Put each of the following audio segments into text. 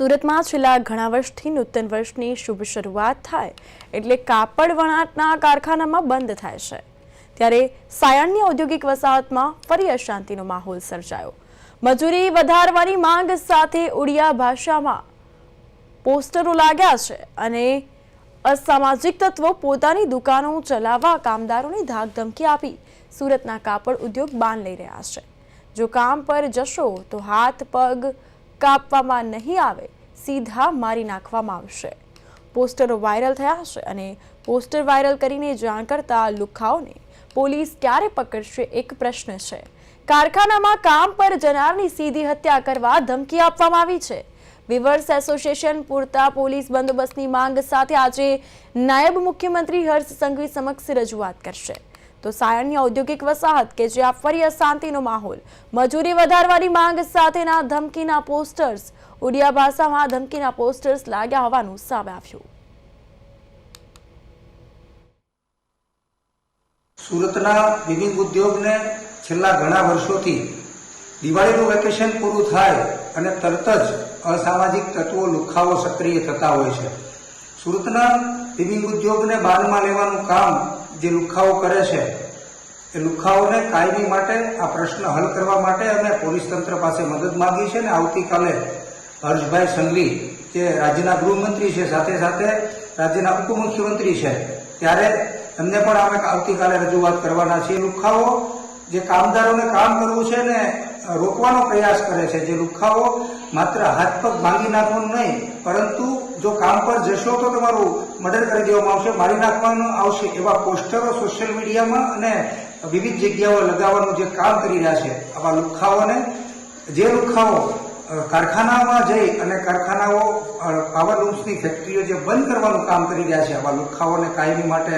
સુરતમાં છેલ્લા ઘણા વર્ષથી નૂતન વર્ષની શુભ શરૂઆત થાય એટલે કાપડ વણાટના કારખાનામાં બંધ થાય છે. ત્યારે સાયણની ઔદ્યોગિક વસાહતમાં ફરી અશાંતિનો માહોલ સર્જાયો. મજૂરી વધારવાની માંગ સાથે ઉડિયા ભાષામાં પોસ્ટરો લાગ્યા છે અને અસામાજિક તત્વો પોતાની દુકાનો ચલાવવા કામદારોને ધાકધમકી આપી સુરતના કાપડ ઉદ્યોગ બાન લઈ રહ્યા છે. જો કામ પર જશો તો હાથ, પગ કાપવામાં નહીં આવે, સીધા મારી નાખવામાં આવશે. પોસ્ટરો વાયરલ થયા છે અને પોસ્ટર વાયરલ કરીને જાણ કરતા લુખાઓને પોલીસ ક્યારે પકડશે એક પ્રશ્ન છે. કારખાનામાં કામ પર જનારની સીધી હત્યા કરવા ધમકી આપવામાં આવી છે. વિવર્સ એસોસિએશન પૂરતા પોલીસ બંદોબસ્તની માંગ સાથે આજે નાયબ મુખ્યમંત્રી હર્ષ સંઘવી સમક્ષ રજૂઆત કરશે. તો સાયણની ઔદ્યોગિક વસાહત કે જ્યાં ફરી અશાંતિનો માહોલ. મજૂરી વધારવાની માંગ સાથેના ધમકીના પોસ્ટર્સ. ઉડિયા ભાષામાં ધમકીના પોસ્ટર્સ લાગ્યા હોવાનું સામે આવ્યું. સુરતના વિવિંગ ઉદ્યોગને છેલ્લા ઘણા વર્ષોથી દિવાળીનું વેકેશન પૂરું થાય અને તરત જ અસામાજિક તત્વો લુખાઓ સક્રિય થતા હોય છે. સુરતના વિવિંગ ઉદ્યોગને બાનમાં લેવાનું કામ જે લુખાઓ કરે છે, એ લુખાઓને કાયમી માટે આ પ્રશ્ન હલ કરવા માટે અમે પોલીસ તંત્ર પાસે મદદ માગી છે ને આવતીકાલે હર્ષભાઈ સંઘવી, જે રાજ્યના ગૃહમંત્રી છે, સાથે સાથે રાજ્યના ઉપમુખ્યમંત્રી છે, ત્યારે એમને પણ અમે આવતીકાલે રજૂઆત કરવાના છીએ. લુખાઓ જે કામદારોને કામ કરવું છે ને રોકવાનો પ્રયાસ કરે છે, જે લુખાઓ માત્ર હાથ પગ ભાંગી નાખવાનું નહીં, પરંતુ જો કામ પર જશો તો તમારું મર્ડર કરી દેવામાં આવશે. મારી નાખવાનું આવશે. એવા પોસ્ટરો સોશિયલ મીડિયામાં અને વિવિધ જગ્યાઓ લગાવવાનું જે કામ કરી રહ્યા છે, આવા લુખાઓને, જે લુખાઓ કારખાનામાં જઈ અને કારખાનાઓ પાવર લૂમ્સની ફેક્ટરીઓ જે બંધ કરવાનું કામ કરી રહ્યા છે, આવા લુખાઓને કાયમી માટે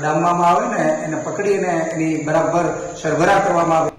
ડામવામાં આવે ને એને પકડીને એની બરાબર સરભરા કરવામાં આવે.